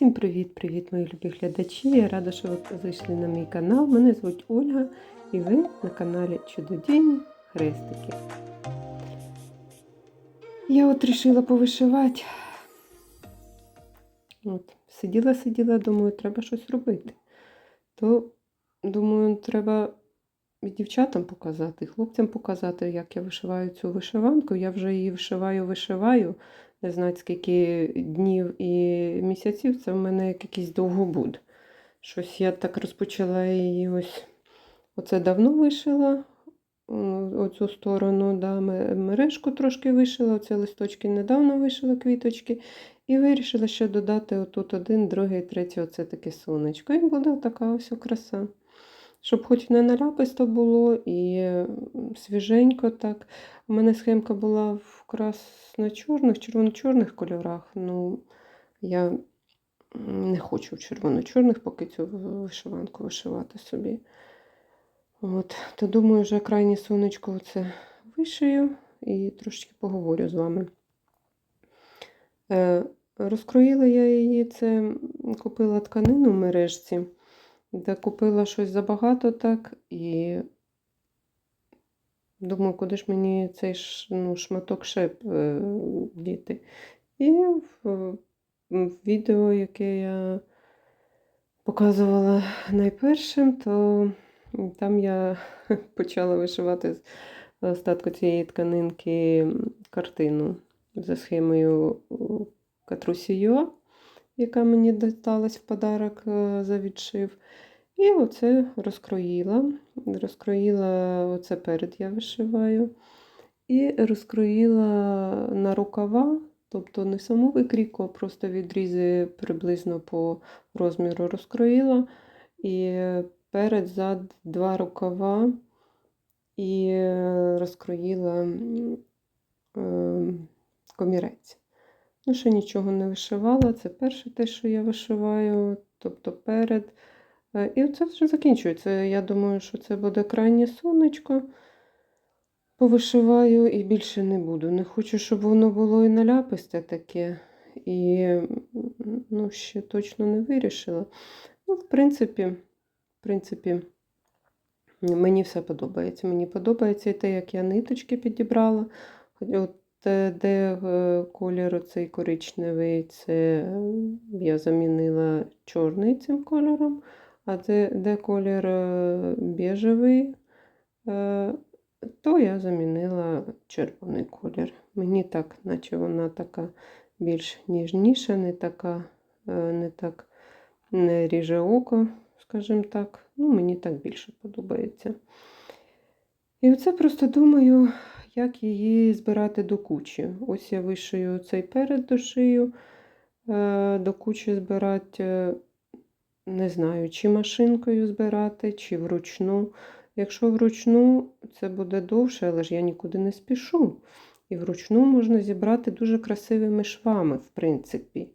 Всім привіт-привіт, мої любі глядачі! Я рада, що ви зайшли на мій канал. Мене звуть Ольга і ви на каналі Чудодійні Хрестики. Я от рішила повишивати. От, сиділа, сиділа, думаю, треба щось робити. То, думаю, треба і дівчатам показати, і хлопцям показати, як я вишиваю цю вишиванку. Я вже її вишиваю, вишиваю. Не знаю, скільки днів і місяців, це в мене як якийсь довгобуд. Щось я так розпочала її ось. Оце давно вишила оцю сторону, да, мережку трошки вишила, оце листочки недавно вишила квіточки. І вирішила ще додати отут один, другий, третій, оце таке сонечко. І буде така ось краса. Щоб хоч не наляписто було і свіженько так. У мене схемка була в красно-чорних, червоно-чорних кольорах. Ну, я не хочу червоно-чорних поки цю вишиванку вишивати собі. От, То думаю, вже крайнє сонечко оце вишию і трошки поговорю з вами. Е, Розкроїла я її, це купила тканину в мережці, де купила щось забагато так і думаю, куди ж мені цей ну, шматок шип е, діти. І в, відео, яке я показувала найпершим, то там я почала вишивати з остатку цієї тканинки картину за схемою Катрусі Юа, яка мені досталась в подарок за відшив. І оце розкроїла. Розкроїла оце перед я вишиваю. І розкроїла на рукава, тобто не саму викрійку, а просто відрізи приблизно по розміру розкроїла. І перед зад два рукава і розкроїла комірець. Ну, ще нічого не вишивала. Це перше те, що я вишиваю, тобто перед. І це вже закінчується. Я думаю, що це буде крайнє сонечко. Повишиваю і більше не буду. Не хочу, щоб воно було і наляписте таке. І ну, ще точно не вирішила. Ну, в принципі, в принципі, мені все подобається. Мені подобається і те, як я ниточки підібрала. От де колір цей коричневий, це я замінила чорний цим кольором. А де, де колір біжевий, то я замінила червоний колір. Мені так, наче вона така більш ніжніша, не така, не так не ріже око, скажімо так. Ну, Мені так більше подобається. І оце просто думаю, як її збирати до кучі. Ось я вишию цей перед дошию, до кучі збирати не знаю, чи машинкою збирати, чи вручну. Якщо вручну, це буде довше, але ж я нікуди не спішу. І вручну можна зібрати дуже красивими швами, в принципі.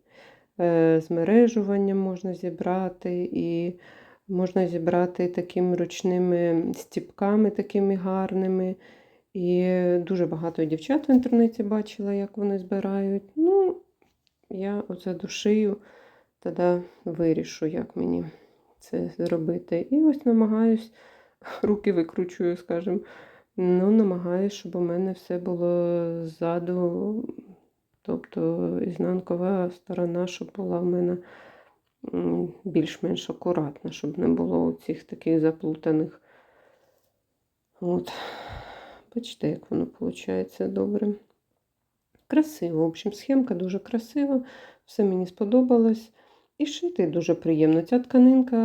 Е, змережуванням можна зібрати, і можна зібрати такими ручними стіпками, такими гарними. І дуже багато дівчат в інтернеті бачила, як вони збирають. Ну, я оце душию тоді вирішу, як мені це зробити. І ось намагаюсь, руки викручую, скажімо, ну, намагаюсь, щоб у мене все було ззаду, тобто ізнанкова сторона, щоб була в мене більш-менш акуратна, щоб не було цих таких заплутаних. От. Бачите, як воно виходить добре. Красиво. В общем, схемка дуже красива, все мені сподобалось. І шити дуже приємно. Ця тканинка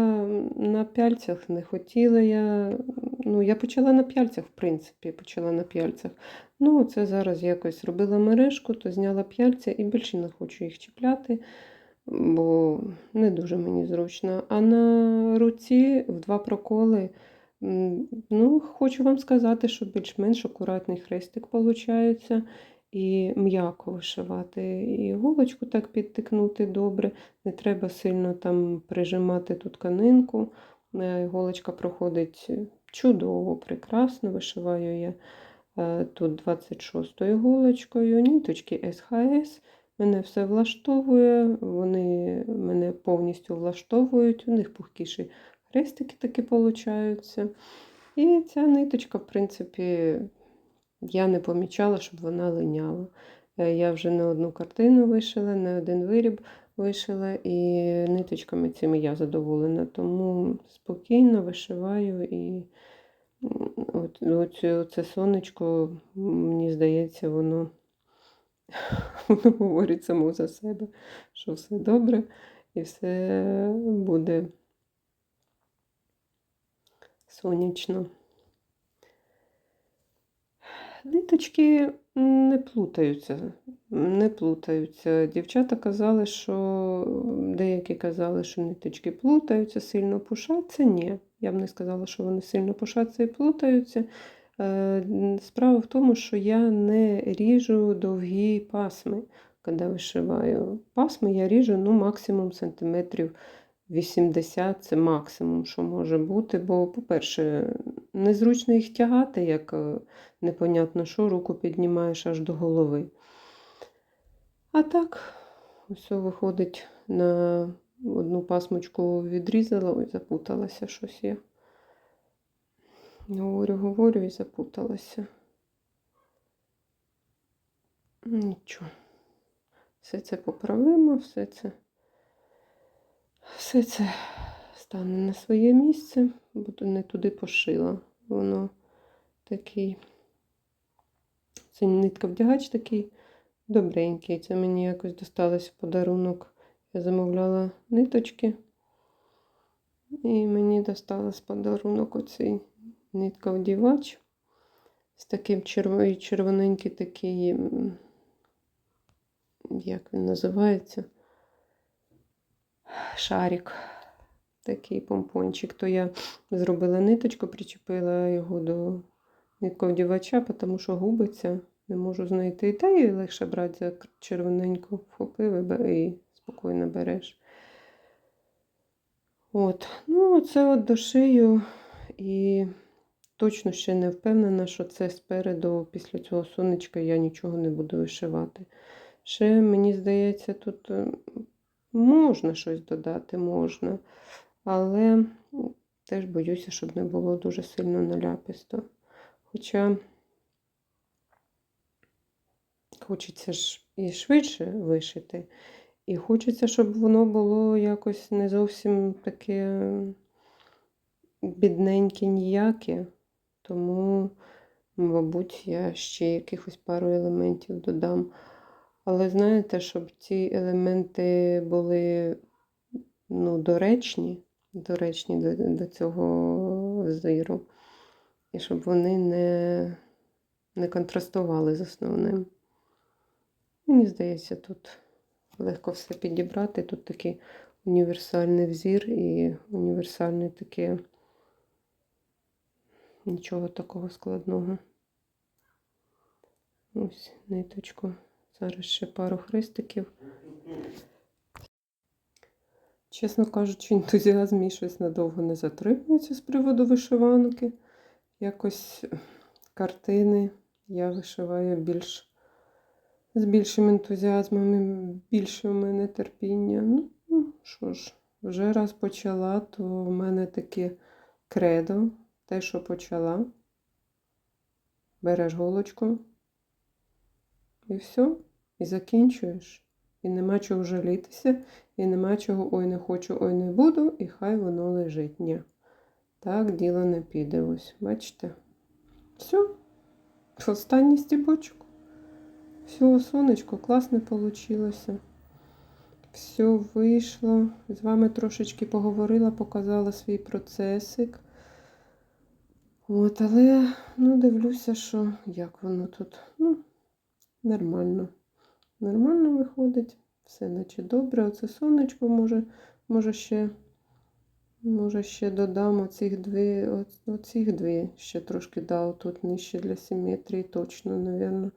на пяльцях не хотіла я. Ну, я почала на пяльцях, в принципі, почала на пяльцях. Ну, це зараз якось робила мережку, то зняла пяльця і більше не хочу їх чіпляти, бо не дуже мені зручно. А на руці в два проколи. Ну, Хочу вам сказати, що більш-менш акуратний хрестик виходить і м'яко вишивати. І голочку так підтикнути добре. Не треба сильно там прижимати ту тканинку. Е, голочка проходить чудово, прекрасно. Вишиваю я е, тут 26-ю голочкою, ніточки СХС. Мене все влаштовує, вони мене повністю влаштовують. У них пухкіші хрестики такі получаються. І ця ниточка, в принципі, я не помічала, щоб вона линяла. Е, Я вже не одну картину вишила, не один виріб вишила, і ниточками цими я задоволена. Тому спокійно вишиваю і м, от, це сонечко, мені здається, воно, воно говорить само за себе, що все добре і все буде сонячно. Ниточки не плутаються, не плутаються. Дівчата казали, що деякі казали, що ниточки плутаються, сильно пушаться. Ні, я б не сказала, що вони сильно пушаться і плутаються. Е, Справа в тому, що я не ріжу довгі пасми, коли вишиваю. Пасми я ріжу ну, максимум сантиметрів 80 це максимум, що може бути. Бо, по-перше, незручно їх тягати, як е, непонятно що, руку піднімаєш аж до голови. А так, все виходить на одну пасмочку відрізала, ой, запуталася щось я. Говорю, говорю і запуталася. Нічого. Все це поправимо, все це. Все це стане на своє місце, бо не туди пошила. Воно такий. Це нитка вдягач такий добренький. Це мені якось досталось в подарунок. Я замовляла ниточки. І мені досталось подарунок оцей нитка вдівач. З таким черв... червоненький такий, як він називається? Шарик, такий помпончик. То я зробила ниточку, причепила його до нитковдівача, тому що губиться, не можу знайти. Та і легше брати за червоненьку вхопив і спокійно береш. От, ну, це от дошию і точно ще не впевнена, що це спереду, після цього сонечка я нічого не буду вишивати. Ще, мені здається, тут е, Можна щось додати, можна. Але теж боюся, щоб не було дуже сильно наляписто. Хоча хочеться ж і швидше вишити. І хочеться, щоб воно було якось не зовсім таке бідненьке, ніяке. Тому, мабуть, я ще якихось пару елементів додам. Але знаєте, щоб ці елементи були ну, доречні, доречні до, до цього зиру, і щоб вони не, не контрастували з основним. Мені здається, тут легко все підібрати. Тут такий універсальний взір і універсальне таке нічого такого складного. Ось ниточку. Зараз ще пару хрестиків. Чесно кажучи, ентузіазм мій щось надовго не затримується з приводу вишиванки. Якось картини я вишиваю більш з більшим ентузіазмом і більше в мене терпіння. Ну, що ж, вже раз почала, то в мене таке кредо, те, що почала. Береш голочку. І все, і закінчуєш. І нема чого жалітися, і нема чого ой не хочу, ой не буду, і хай воно лежить. Ні. Так діло не піде. Ось, бачите? Все. Останній стібочок. Все, сонечко, класно вийшло. Все вийшло. З вами трошечки поговорила, показала свій процесик. От, але ну, дивлюся, що як воно тут. Ну, Нормально. Нормально виходить. Все наче добре. Оце сонечко може, може ще, може ще додам оцих дві, оцих дві ще трошки дав тут нижче для симетрії. Точно, напевно,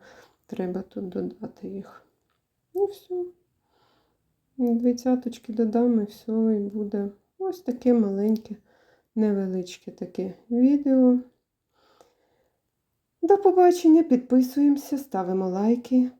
треба тут додати їх. І все. Дві цяточки додам і все, і буде ось таке маленьке, невеличке таке відео. До побачення, підписуємося, ставимо лайки.